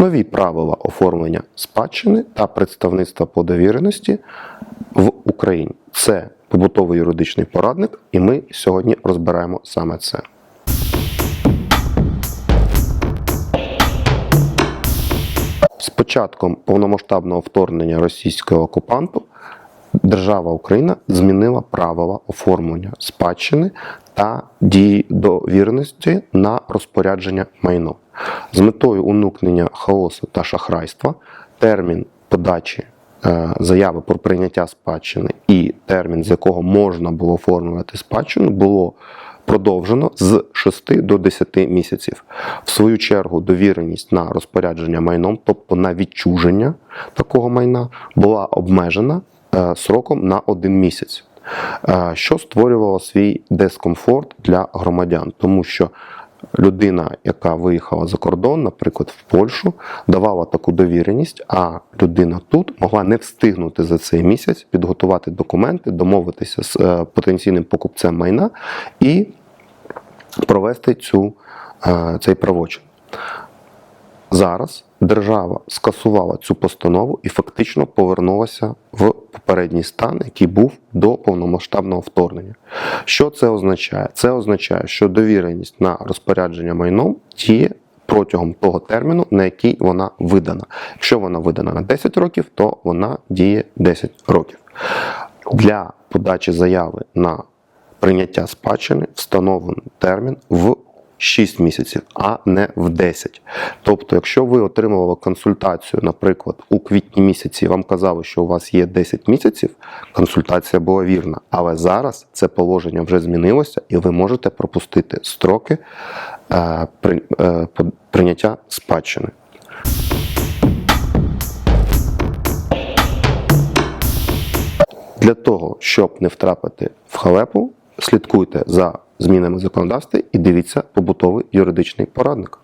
нові правила оформлення спадщини та представництва по довіреності в Україні. Це побутовий юридичний порадник, і ми сьогодні розбираємо саме це. З початком повномасштабного вторгнення російського окупанту держава Україна змінила правила оформлення спадщини та дії довіреності на розпорядження майном. З метою уникнення хаосу та шахрайства термін подачі е, заяви про прийняття спадщини і термін, з якого можна було оформлювати спадщину, було продовжено з 6 до 10 місяців. В свою чергу, довіреність на розпорядження майном, тобто на відчуження такого майна, була обмежена е, сроком на один місяць, е, що створювало свій дискомфорт для громадян, тому що людина, яка виїхала за кордон, наприклад, в Польщу, давала таку довіреність, а людина тут могла не встигнути за цей місяць підготувати документи, домовитися з е, потенційним покупцем майна і провести цю, е, цей правочин. Зараз держава скасувала цю постанову і фактично повернулася в попередній стан, який був до повномасштабного вторгнення. Що це означає? Це означає, що довіреність на розпорядження майном діє протягом того терміну, на який вона видана. Якщо вона видана на 10 років, то вона діє 10 років. Для подачі заяви на прийняття спадщини встановлений термін в 6 місяців, а не в 10. Тобто, якщо ви отримували консультацію, наприклад, у квітні місяці, вам казали, що у вас є 10 місяців, консультація була вірна. Але зараз це положення вже змінилося, і ви можете пропустити строки е, при, е, прийняття спадщини. Для того, щоб не втрапити в халепу, слідкуйте за змінами законодавства і дивіться побутовий юридичний порадник.